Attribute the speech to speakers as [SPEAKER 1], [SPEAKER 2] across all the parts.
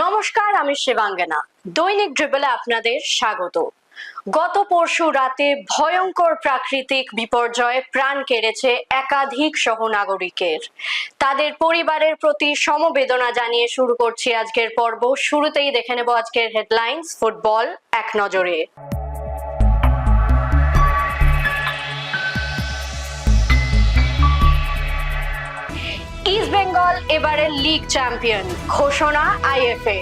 [SPEAKER 1] নমস্কার, আমি শিবাঙ্গনা। দৈনিক ড্রিবলে আপনাদের স্বাগত। গত পরশু রাতে ভয়ঙ্কর প্রাকৃতিক বিপর্যয়ে প্রাণ কেড়েছে একাধিক সহনাগরিকের। তাদের পরিবারের প্রতি সমবেদনা জানিয়ে শুরু করছি আজকের পর্ব। শুরুতেই দেখে নেব আজকের হেডলাইন্স, ফুটবল এক নজরে। বেঙ্গল, এবারের লিগ চ্যাম্পিয়ন ঘোষণা আইএফএ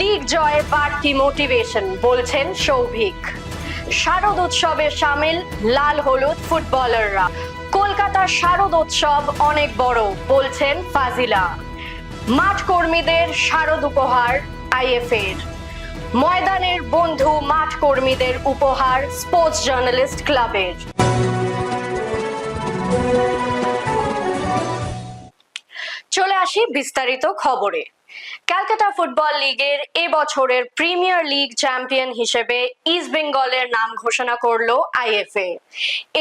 [SPEAKER 1] লিগ জয়ে বাড়তি মোটিভেশন বলছেন সৌভিক। শারদ উৎসবে সামিল লাল হলুদ ফুটবলাররা। কলকাতার শারদ উৎসব অনেক বড়, বলছেন ফাজিলা। মাঠ কর্মীদের শারদ উপহার আইএফএর ময়দানের বন্ধু মাঠ কর্মীদের উপহার স্পোর্টস জার্নালিস্ট ক্লাবের আসি বিস্তারিত খবরে। ক্যালকাটা ফুটবল লিগের এ বছরের প্রিমিয়ার লিগ চ্যাম্পিয়ন হিসেবে ইস্ট বেঙ্গলের নাম ঘোষণা করল আইএফএ।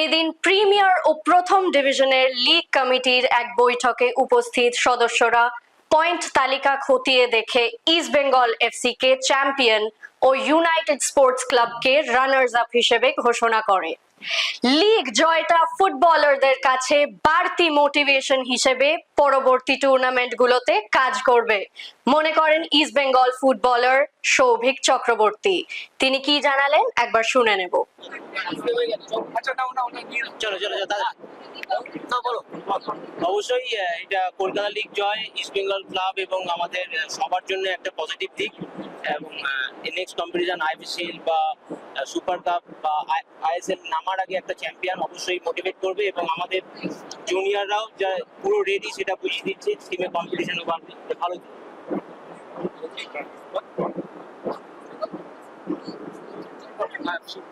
[SPEAKER 1] এদিন প্রিমিয়ার ও প্রথম ডিভিশনের লিগ কমিটির এক বৈঠকে উপস্থিত সদস্যরা পয়েন্ট তালিকা খতিয়ে দেখে ইস্ট বেঙ্গল এফসি কে চ্যাম্পিয়ন ও ইউনাইটেড স্পোর্টস ক্লাবকে রানার্স আপ হিসেবে ঘোষণা করে। লিগ জয়টা ফুটবলারদের কাছে বাড়তি মোটিভেশন হিসেবে পরবর্তী টুর্নামেন্টগুলোতে কাজ করবে। মনে করেন ইস্ট বেঙ্গল ফুটবলার সৌভিক চক্রবর্তী তিনি কি জানালেন? একবার শুনে নেব।
[SPEAKER 2] আচ্ছা
[SPEAKER 3] অবশ্যই এটা কলকাতা লিগ জয় ইস্ট বেঙ্গল ক্লাব এবং আমাদের সবার জন্য একটা পজিটিভ দিক। এবং নেক্সট কম্পিটিশন আইপিসিএল বা সুপার কাপ বা আইএসএল নামার আগে একটা চ্যাম্পিয়ন অবশ্যই মোটিভেট করবে এবং আমাদের জুনিয়ররাও যা পুরো রেডি সেটা বুঝিয়ে দিচ্ছে টিমে কম্পিটিশনও বাড়বে ভালো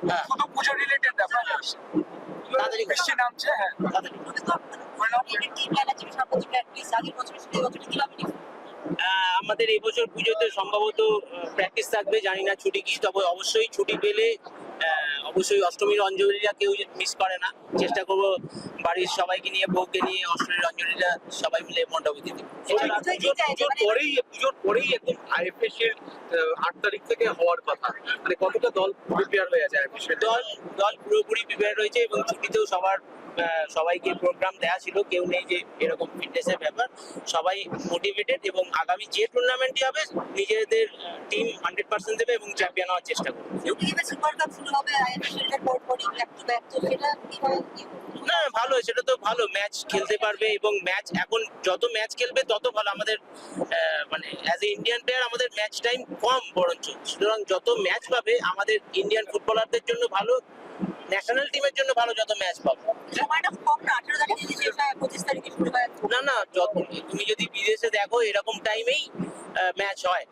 [SPEAKER 2] হ্যাঁ, শুধু পুজো রিলেটেড ব্যাপার
[SPEAKER 3] তাড়াতাড়ি
[SPEAKER 2] নামছে হ্যাঁ।
[SPEAKER 3] আমাদের এই বছর পুজোতে সম্ভবত প্র্যাকটিস থাকবে জানি না ছুটি কি তবে অবশ্যই ছুটি পেলে অবশ্যই অষ্টমীর অঞ্জলিটা কেউ মিস করে না। চেষ্টা করব বাড়ির সবাইকে নিয়ে বউকে নিয়ে অষ্টমীর অঞ্জলিটা সবাই মিলে মণ্ডপে দিতে
[SPEAKER 4] পুজোর পরেই পুজোর পরেই একদম আট তারিখ থেকে হওয়ার কথা। মানে কতটা দল প্রিপেয়ার হয়ে আছে
[SPEAKER 3] দল দল পুরোপুরি প্রিপেয়ার রয়েছে এবং ছুটিতেও সবার সবাইকে প্রোগ্রাম দেওয়া ছিল, কেউ নেই যে এরকম ফিটনেসের ব্যাপার। সবাই মোটিভেটেড এবং আগামী যে টুর্নামেন্টই হবে, নিজেদের টিম হান্ড্রেড পার্সেন্ট দেবে এবং চ্যাম্পিয়ন হওয়ার চেষ্টা করবে। না ভালো সেটা তো ভালো। ম্যাচ খেলতে পারবে এবং ম্যাচ এখন যত ম্যাচ খেলবে তত ভালো। আমাদের মানে অ্যাজ এ ইন্ডিয়ান প্লেয়ার আমাদের ম্যাচ টাইম কম বরঞ্চ। সুতরাং যত ম্যাচ পাবে আমাদের ইন্ডিয়ান ফুটবলারদের জন্য ভালো ন্যাশনাল টিমের জন্য ভালো যত ম্যাচ পাবে। না না যত তুমি যদি বিদেশে দেখো এরকম টাইমেই ম্যাচ হয়।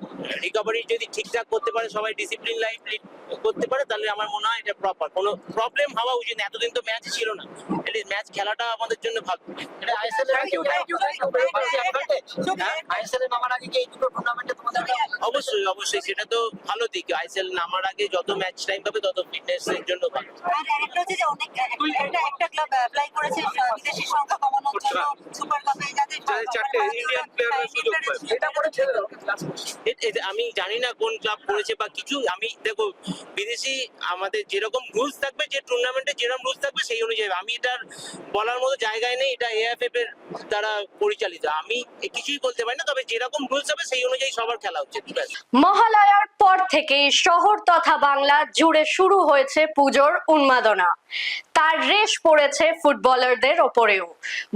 [SPEAKER 3] রিকভারি যদি ঠিকঠাক করতে পারে সবাই ডিসিপ্লিন লাইফ লিড করতে পারে তাহলে আমার মনে হয় এটা প্রপার কোনো প্রবলেম হওয়া উচিত এতদিন তো ম্যাচ ছিল না। ম্যাচ খেলাটা আমাদের জন্য ভালো।
[SPEAKER 2] এটা আইএসএল এর
[SPEAKER 4] much.
[SPEAKER 2] আইএসএল এর নামার আগে কি এই দুটো টুর্নামেন্টে তোমাদের
[SPEAKER 3] অবশ্যই অবশ্যই সেটা তো ভালো দিক। আইসেল নামার আগে যত ম্যাচ টাইম পাবে তত ফিটনেস এর জন্য ভালো।
[SPEAKER 4] চারটে ইন্ডিয়ান প্লেয়াররা সুযোগ পায়
[SPEAKER 2] এটা করে ছেড়ে দাও লাস্ট কোশ্চেন
[SPEAKER 3] এ- এ- আমি জানি না কোন ক্লাব করেছে বা কিছু। আমি দেখো বিদেশি আমাদের যেরকম রুলস থাকবে যে টুর্নামেন্টে যেরকম রুলস থাকবে সেই অনুযায়ী। আমি এটার বলার মতো জায়গায় নেই, এটা এএফএফ এর দ্বারা পরিচালিত। আমি কিছুই বলতে পারি না, তবে যেরকম রুলস হবে সেই অনুযায়ী সবার খেলা উচিত
[SPEAKER 1] মহালয়ার পর থেকেই শহর তথা বাংলা জুড়ে শুরু হয়েছে পুজোর উন্মাদনা। তার রেশ পড়েছে ফুটবলারদের ওপরেও।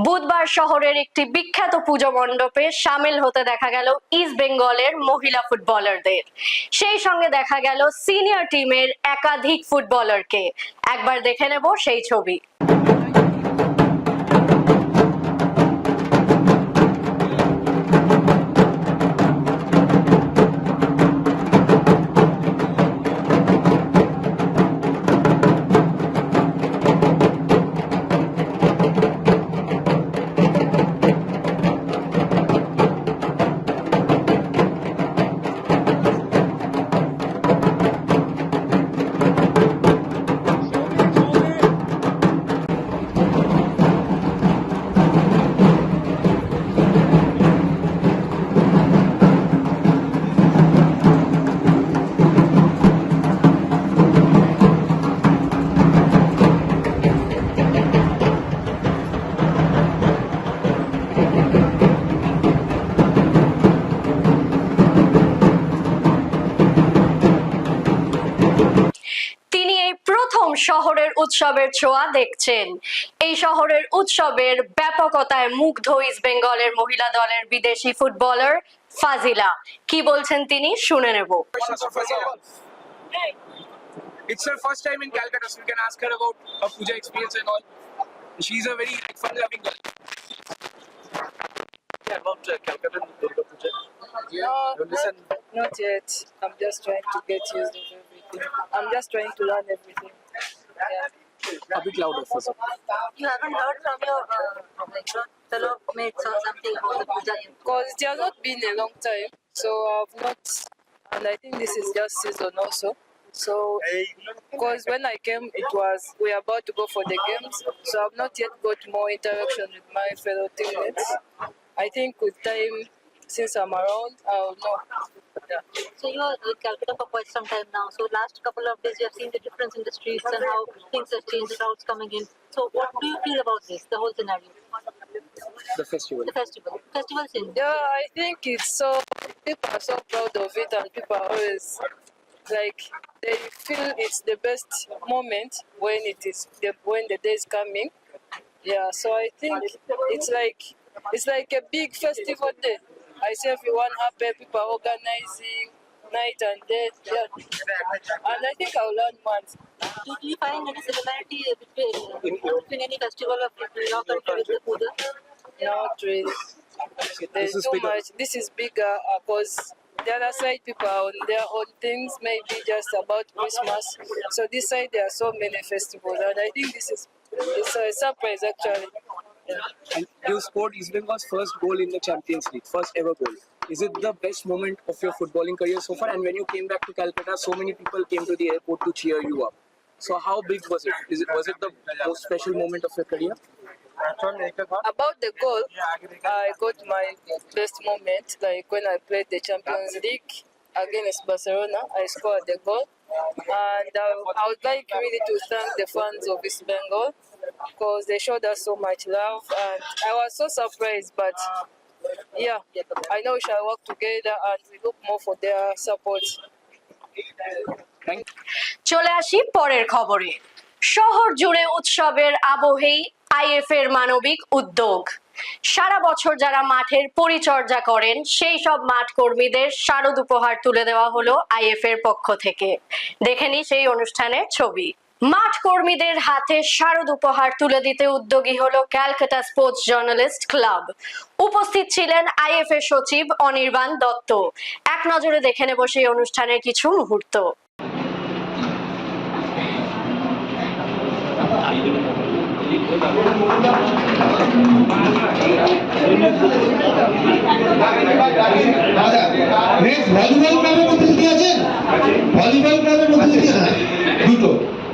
[SPEAKER 1] বুধবার শহরের একটি বিখ্যাত পুজো মণ্ডপে সামিল হতে দেখা গেল ইস্ট বেঙ্গলের মহিলা ফুটবলারদের। সেই সঙ্গে দেখা গেল সিনিয়র টিমের একাধিক ফুটবলারকে। একবার দেখে নেব সেই ছবি। শহরের উৎসবের ছোঁয়া দেখছেন এই শহরের উৎসবের ব্যাপকতায় মুগ্ধ ইস্ট বেঙ্গলের মহিলা দলের বিদেশি ফুটবলার ফাজিলা কি বলছেন তিনি শুনে নেব
[SPEAKER 5] It's her first time in Calcutta, so you can ask her about her puja experience and all. She's a very like, fun-loving girl.
[SPEAKER 4] Yeah, about uh, Calcutta Durga Puja?
[SPEAKER 6] No,
[SPEAKER 4] You listen.
[SPEAKER 6] not yet. I'm just trying to get used to everything. I'm just trying to learn everything. Yeah.
[SPEAKER 5] A bit louder for some.
[SPEAKER 7] You haven't heard from your uh, like fellow mates or something about the puja
[SPEAKER 6] Because it has not been a long time, so I've not, and I think this is just season also. So, because when I came, it was we are about to go for the games, so I've not yet got more interaction with my fellow teammates. I think with time, since I'm around, I'll know. Yeah.
[SPEAKER 7] So you are with Calcutta for quite some time now. So last couple of days you have seen the difference in the streets and how things have changed, crowds coming in. So what do you feel about this, the whole scenario?
[SPEAKER 5] The festival.
[SPEAKER 7] The festival. Festival scene.
[SPEAKER 6] Yeah, I think it's so people are so proud of it, and people are always like they feel it's the best moment when it is the when the day is coming. Yeah, so I think it's like it's like a big festival day. I see everyone happy, people organizing night and day. Yeah, and I think I'll learn more.
[SPEAKER 7] Do, do you find any similarity between, between any festival of your country with the puja?
[SPEAKER 6] Not really. There's
[SPEAKER 5] is
[SPEAKER 6] too
[SPEAKER 5] bigger.
[SPEAKER 6] much. This is bigger uh, because the other side people are on their own things, maybe just about Christmas. So this side there are so many festivals, and I think this is it's a surprise actually.
[SPEAKER 5] And you scored East Bengal's first goal in the Champions League, first ever goal. Is it the best moment of your footballing career so far? And when you came back to Calcutta, so many people came to the airport to cheer you up. So how big was it? Is it was it the most special moment of your career?
[SPEAKER 6] About the goal, I got my best moment like when I played the Champions League against Barcelona. I scored the goal, and uh, I would like really to thank the fans of East Bengal because they showed us so much love, and I was so surprised. But yeah, I know we shall work together, and we look more for their support.
[SPEAKER 1] চলে আসি পরের খবরে শহর জুড়ে উৎসবের আবহেই if এর মানবিক উদ্যোগ সারা বছর যারা মাঠের পরিচর্যা করেন, সেই সব মাঠ কর্মীদের শারদ উপহার তুলে দেওয়া হলো আইএফ এর পক্ষ থেকে। দেখে নি সেই অনুষ্ঠানের ছবি। মাঠ কর্মীদের হাতে শারদ উপহার তুলে দিতে উদ্যোগী হলো ক্যালকাটা স্পোর্টস জার্নালিস্ট ক্লাব। উপস্থিত ছিলেন আইএফ এর সচিব অনির্বাণ দত্ত। এক নজরে দেখে নেব সেই অনুষ্ঠানের কিছু মুহূর্ত।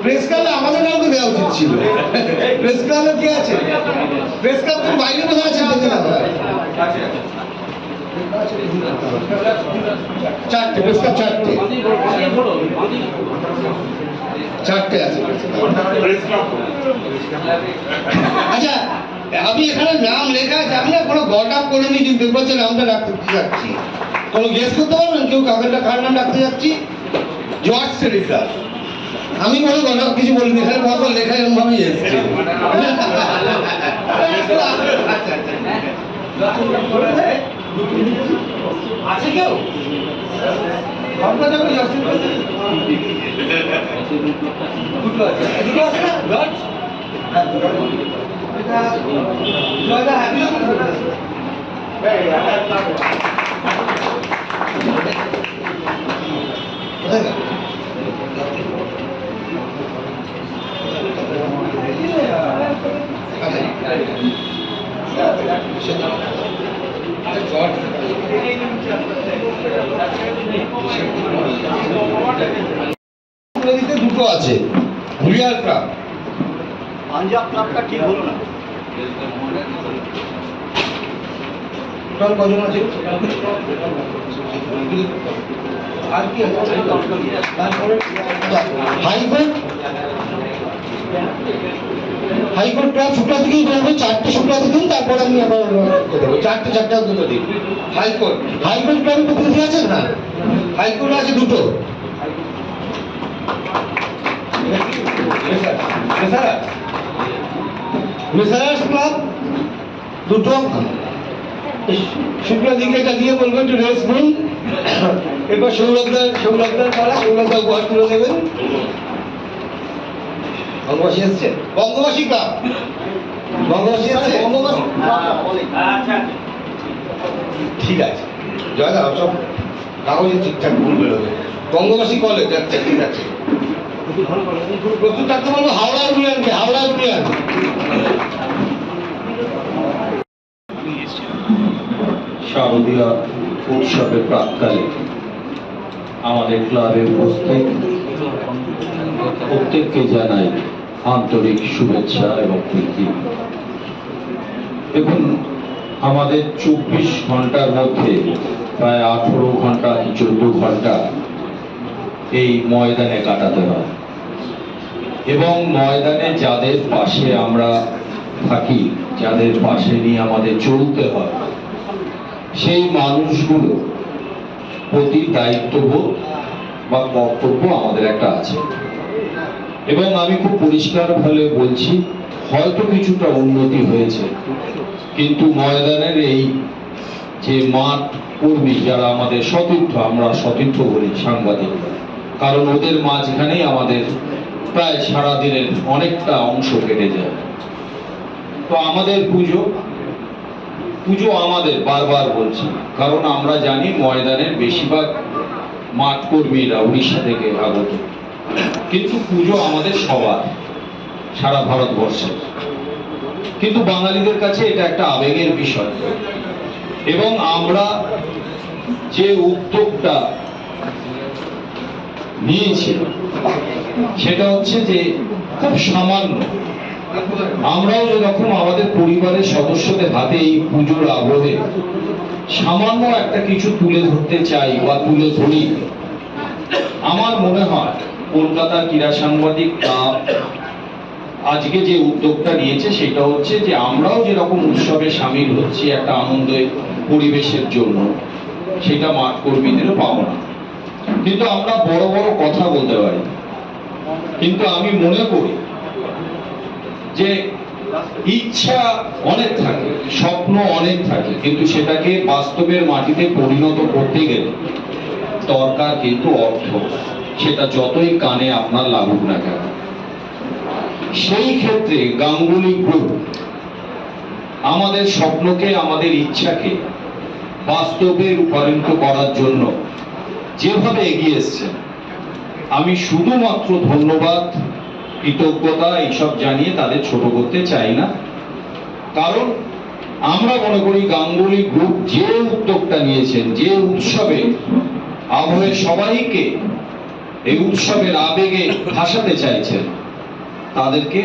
[SPEAKER 8] প্রেস ক্লাবে আমাদের কাউকে দেওয়া উচিত ছিল। প্রেস ক্লাবে কে আছে? প্রেস ক্লাব তো বাইরে কোথাও আছে দেখে না চারটে প্রেস ক্লাব চারটে। চারটে আছে। আচ্ছা আমি এখানে নাম লেখা আছে। আমি না কোনো গট করে নি কিন্তু দেখব নামটা রাখতে যাচ্ছি। কোনো গেস করতে পারবেন? কেউ কাকেরটা কার নাম রাখতে যাচ্ছি? জর্জ সেরিফার আমি কোনো গল্প কিছু বলিনি এখানে কত লেখা এরকম ভাবেই এসছে আছে কেউ? আপনার যখন জর্জ দুটো আছে দুটো আছে না জর্জ হ্যাঁ দুটো আছে। এটা জয়দা হ্যাপি কোথায় গেল? জর্জ নদীতে দুটো আছে হুলিয়ার ক্লাব।
[SPEAKER 2] পাঞ্জাব ক্লাবটা ঠিক হলো না।
[SPEAKER 8] টোটাল কজন আছে? আর কি তারপরে হাইকোর্ট হাইকোর্ট ক্লাব শুক্লা থেকেই বেরোবে চারটে শুক্লা থেকে তারপর আমি আবার দেবো চারটে চারটে দুটো দিন। হাইকোর্ট। হাইকোর্ট ক্লাবের প্রতিনিধি আছেন না? হাইকোর্ট আছে দুটো। মেসারাস। ক্লাব দুটো। শুক্লা দিকে এটা দিয়ে বলবেন একটু রেস্ট নিন। এরপর সৌরভদার সৌরভদার পাড়া সৌরভদা উপহার তুলে দেবেন। বঙ্গবাসী এসছে? বঙ্গবাসী ক্লাব বঙ্গবাসী আছে বঙ্গবাসী ঠিক আছে। জয়দা সব কাগজে ঠিকঠাক ভুল বেরোবে। বঙ্গবাসী কলেজ আচ্ছা ঠিক আছে। প্রস্তুত থাকতে বলব হাওড়া ইউনিয়নকে হাওড়া ইউনিয়ন
[SPEAKER 9] শারদীয় উৎসবের প্রাককালে আমাদের ক্লাবের উপস্থিত প্রত্যেককে জানাই আন্তরিক শুভেচ্ছা এবং প্রীতি। দেখুন, আমাদের চব্বিশ ঘণ্টার মধ্যে প্রায় আঠেরো ঘণ্টা কি চোদ্দ ঘণ্টা এই ময়দানে কাটাতে হয়। এবং ময়দানে যাদের পাশে আমরা থাকি, যাদের পাশে নিয়ে আমাদের চলতে হয়, সেই মানুষগুলো প্রতি দায়িত্ববোধ বা কর্তব্য আমাদের একটা আছে। এবং আমি খুব পরিষ্কার ভাবে বলছি, হয়তো কিছুটা উন্নতি হয়েছে। কিন্তু ময়দানের এই যে মাঠ কর্মী যারা আমাদের সতীর্থ, আমরা সতীর্থ বলি সাংবাদিক কারণ ওদের মাঝখানেই আমাদের প্রায় সারাদিনের অনেকটা অংশ কেটে যায়। তো আমাদের পুজো পুজো আমাদের বারবার বলছি, কারণ আমরা জানি ময়দানের বেশিরভাগ মাঠ কর্মীরা উড়িষ্যা থেকে আগত। কিন্তু পুজো আমাদের সবার, সারা ভারতবর্ষে। কিন্তু বাঙালিদের কাছে এটা একটা আবেগের বিষয়। এবং আমরা যে উদ্যোগটা নিয়েছি সেটা হচ্ছে যে খুব সামান্য। আমরাও যেরকম আমাদের পরিবারের সদস্যদের হাতে এই পুজোর আবহে সামান্য একটা কিছু তুলে ধরতে চাই বা তুলে ধরি। আমার মনে হয় কলকাতা ক্রীড়া সাংবাদিক ক্লাব আজকে যে উদ্যোগটা নিয়েছে সেটা হচ্ছে যে আমরাও যেরকম উৎসবে সামিল হচ্ছি একটা আনন্দ পরিবেশের জন্য, সেটা মাঠ কর্মীদেরও পাবো না কিন্তু আমরা বড় বড় কথা বলতে পারি। কিন্তু আমি মনে করি যে ইচ্ছা অনেক থাকে, স্বপ্ন অনেক থাকে, কিন্তু সেটাকে বাস্তবের মাটিতে পরিণত করতে গেলে দরকার কিন্তু অর্থ। সেটা যতই কানে আপনার লাগুক না কেন। সেই ক্ষেত্রে গাঙ্গুলি গ্রুপ আমাদের স্বপ্নকে, আমাদের ইচ্ছাকে বাস্তবে রূপান্তরিত করার জন্য যেভাবে এগিয়ে এসছে আমি শুধুমাত্র ধন্যবাদ, কৃতজ্ঞতা এইসব জানিয়ে তাদের ছোট করতে চাই না। কারণ আমরা মনে করি গাঙ্গুলি গ্রুপ যে উদ্যোগটা নিয়েছেন, যে উৎসবে আবহে সবাইকে এই উৎসবের আবেগে ভাসাতে চাইছেন। তাদেরকে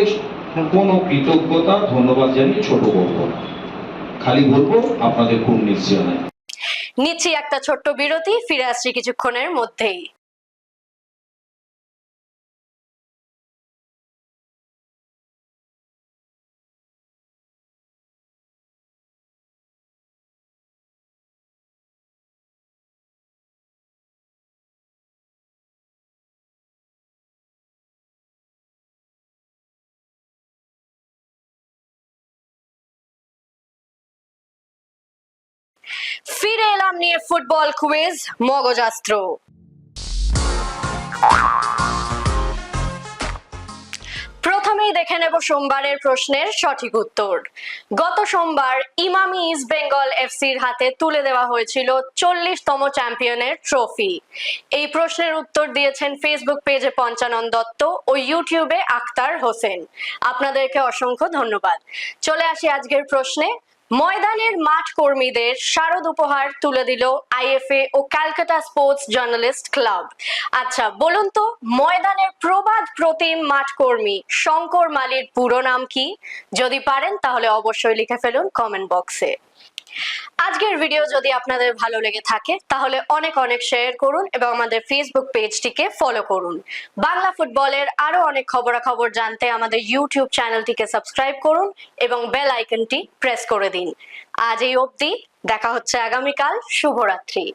[SPEAKER 9] কোনো কৃতজ্ঞতা, ধন্যবাদ জানিয়ে ছোট বলব খালি বলব, আপনাদের খুব নিশ্চয় নাই।
[SPEAKER 1] নিচ্ছি একটা ছোট্ট বিরতি, ফিরে আসছি কিছুক্ষণের মধ্যেই। ফিরে এলাম নিয়ে ফুটবল কুইজ, মগজাস্ত্র। প্রথমেই দেখে নেব সোমবারের প্রশ্নের সঠিক উত্তর। গত সোমবার ইমামি ইস্ট বেঙ্গল এফসির হাতে তুলে দেওয়া হয়েছিল চল্লিশতম চ্যাম্পিয়নের ট্রফি। এই প্রশ্নের উত্তর দিয়েছেন ফেসবুক পেজে পঞ্চানন দত্ত ও ইউটিউবে আক্তার হোসেন। আপনাদেরকে অসংখ্য ধন্যবাদ। চলে আসি আজকের প্রশ্নে। ময়দানের মাঠ কর্মীদের শারদ উপহার তুলে দিল আইএফএ ও ক্যালকাটা স্পোর্টস জার্নালিস্ট ক্লাব। আচ্ছা বলুন তো, ময়দানের প্রবাদ প্রতিম মাঠ কর্মী শঙ্কর মালির পুরো নাম কি? যদি পারেন তাহলে অবশ্যই লিখে ফেলুন কমেন্ট বক্সে আজকের ভিডিও যদি আপনাদের ভালো লেগে থাকে, তাহলে অনেক অনেক শেয়ার করুন এবং আমাদের ফেসবুক পেজটিকে ফলো করুন। বাংলা ফুটবলের আরও অনেক খবরাখবর জানতে আমাদের ইউটিউব চ্যানেলটিকে সাবস্ক্রাইব করুন এবং বেল আইকনটি প্রেস করে দিন। আজ এই অবধি, দেখা হচ্ছে আগামীকাল। শুভরাত্রি।